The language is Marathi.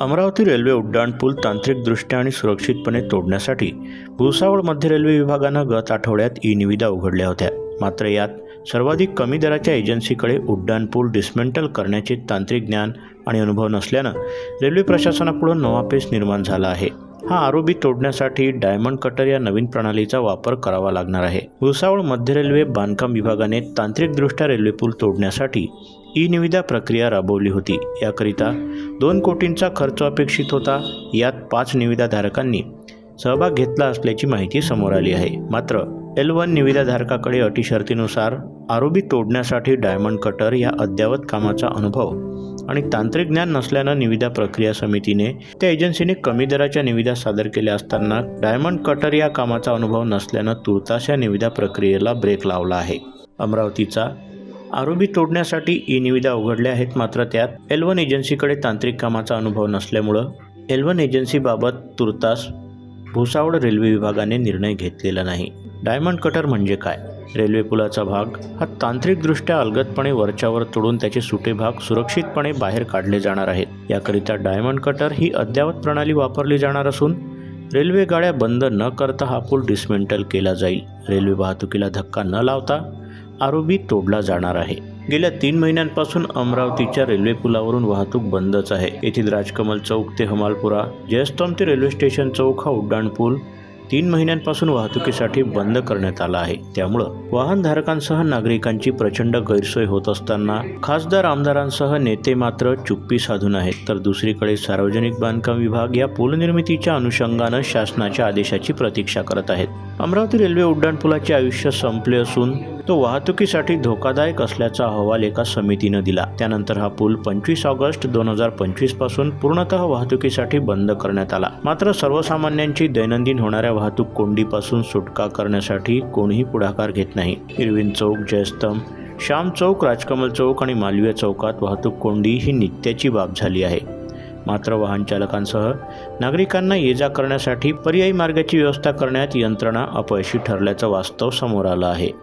अमरावती रेल्वे उड्डाणपूल तांत्रिकदृष्ट्या आणि सुरक्षितपणे तोडण्यासाठी भुसावळ मध्य रेल्वे विभागानं गत आठवड्यात ई निविदा उघडल्या होत्या. मात्र यात सर्वाधिक कमी दराच्या एजन्सीकडे उड्डाणपूल डिस्मेंटल करण्याचे तांत्रिक ज्ञान आणि अनुभव नसल्यानं रेल्वे प्रशासनापुढं नवापेस निर्माण झाला आहे. हा आरोपी तोडण्यासाठी डायमंड कटर या नवीन प्रणालीचा वापर करावा लागणार आहे. भुसावळ मध्य रेल्वे बांधकाम विभागाने तांत्रिकदृष्ट्या रेल्वे पूल तोडण्यासाठी ई निविदा प्रक्रिया राबवली होती. याकरिता दोन कोटींचा खर्च अपेक्षित होता. यात पाच निविदाधारकांनी सहभाग घेतला असल्याची माहिती समोर आली आहे. मात्र एल वन निविदाधारकाकडे अटी शर्तीनुसार आरोपी तोडण्यासाठी डायमंड कटर या अद्ययावत कामाचा अनुभव आणि तांत्रिक ज्ञान नसल्यानं निविदा प्रक्रिया समितीने त्या एजन्सीने कमी दराच्या निविदा सादर केल्या असताना डायमंड कटर या कामाचा अनुभव नसल्यानं तुर्तास या निविदा प्रक्रियेला ब्रेक लावला आहे. अमरावतीचा आरोपी तोडण्यासाठी ई निविदा उघडल्या आहेत मात्र त्यात एल वन एजन्सीकडे तांत्रिक कामाचा अनुभव नसल्यामुळं एल वन एजन्सीबाबत तुर्तास भुसावळ रेल्वे विभागाने निर्णय घेतलेला नाही. डायमंड कटर म्हणजे काय? रेल्वे पुलाचा भाग हा तांत्रिकदृष्ट्या अलगदपणे वरच्यावर तोडून त्याचे सुटे भाग सुरक्षितपणे बाहेर काढले जाणार आहेत. याकरिता डायमंड कटर ही अद्ययावत प्रणाली वापरली जाणार असून रेल्वे गाड्या बंद न करता हा पूल डिस्मेंटल केला जाईल. रेल्वे वाहतुकीला धक्का न लावता आरोबी तोडला जाणार आहे. गेल्या तीन महिन्यांपासून अमरावतीच्या रेल्वे पुलावरून वाहतूक बंदच आहे. येथील राजकमल चौक ते हमालपुरा जयस्तंभ ते रेल्वे स्टेशन चौक हा उड्डाण पूल तीन महिन्यांपासून वाहतुकीसाठी बंद करण्यात आला आहे. त्यामुळं वाहनधारकांसह नागरिकांची प्रचंड गैरसोय होत असताना खासदार आमदारांसह नेते मात्र चुप्पी साधून आहेत. तर दुसरीकडे सार्वजनिक बांधकाम विभाग या पूल निर्मितीच्या अनुषंगानं शासनाच्या आदेशाची प्रतीक्षा करत आहेत. अमरावती रेल्वे उड्डाणपुलाचे आयुष्य संपले असून तो वाहतुकीसाठी धोकादायक असल्याचा अहवाल एका समितीनं दिला. त्यानंतर हा पूल पंचवीस ऑगस्ट दोन हजार पंचवीसपासून पूर्णतः वाहतुकीसाठी बंद करण्यात आला. मात्र सर्वसामान्यांची दैनंदिन होणाऱ्या वाहतूक कोंडीपासून सुटका करण्यासाठी कोणीही पुढाकार घेत नाही. इरविन चौक जयस्तंभ श्याम चौक राजकमल चौक आणि मालवीय चौकात वाहतूक कोंडी ही नित्याची बाब झाली आहे. मात्र वाहन चालकांसह नागरिकांना ये जा करण्यासाठी पर्यायी मार्गाची व्यवस्था करण्यात यंत्रणा अपयशी ठरल्याचं वास्तव समोर आलं आहे.